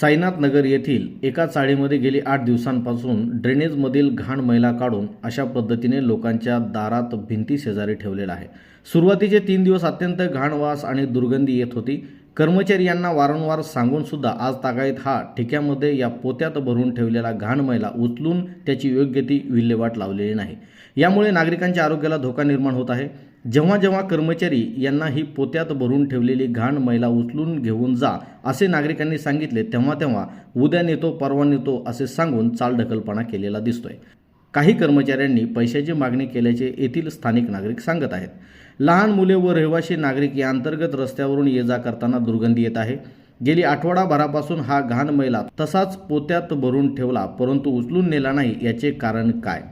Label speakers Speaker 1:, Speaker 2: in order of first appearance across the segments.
Speaker 1: साईनाथ नगर येथील एका चाळीमध्ये गेली आठ दिवसांपासून ड्रेनेजमधील घाण मैला काढून अशा पद्धतीने लोकांच्या दारात भिंती शेजारी ठेवलेला आहे. सुरुवातीचे तीन दिवस अत्यंत घाण वास आणि दुर्गंधी येत होती. कर्मचारी यांना वारंवार सांगून सुद्धा आज तागायत हा ठिक्यामध्ये या पोत्यात भरून ठेवलेला घाण मैला उचलून त्याची योग्य ती विल्हेवाट लावलेली नाही. यामुळे नागरिकांच्या आरोग्याला धोका निर्माण होत आहे. जेव्हा जेव्हा कर्मचारी यांना ही पोत्यात भरून ठेवलेली घाण मैला उचलून घेऊन जा असे नागरिकांनी सांगितले तेव्हा तेव्हा उद्या नेतो परवा नेतो असे सांगून चालढकलपणा केलेला दिसतोय. काही कर्मचाऱ्यांनी पैशाची मागणी केल्याचे येथील स्थानिक नागरिक सांगत आहेत. लहान मुले व रहिवासी नागरिक या अंतर्गत रस्त्यावरून ये जा करताना दुर्गंधी येत आहे. गेली आठवडाभरापासून हा घाण मैला तसाच पोत्यात भरून ठेवला परंतु उचलून नेला नाही याचे कारण काय?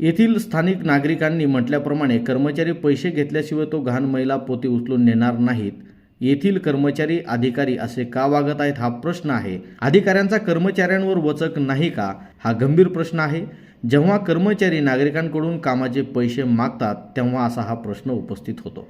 Speaker 1: येथील स्थानिक नागरिकांनी म्हटल्याप्रमाणे कर्मचारी पैसे घेतल्याशिवाय तो घाण मैला पोते उचलून नेणार नाहीत. येथील कर्मचारी अधिकारी असे का वागत आहेत हा प्रश्न आहे? अधिकाऱ्यांचा कर्मचाऱ्यांवर वचक नाही का? हा गंभीर प्रश्न आहे. जेव्हा कर्मचारी नागरिकांकडून कामाचे पैसे मागतात तेव्हा असा हा प्रश्न उपस्थित होतो.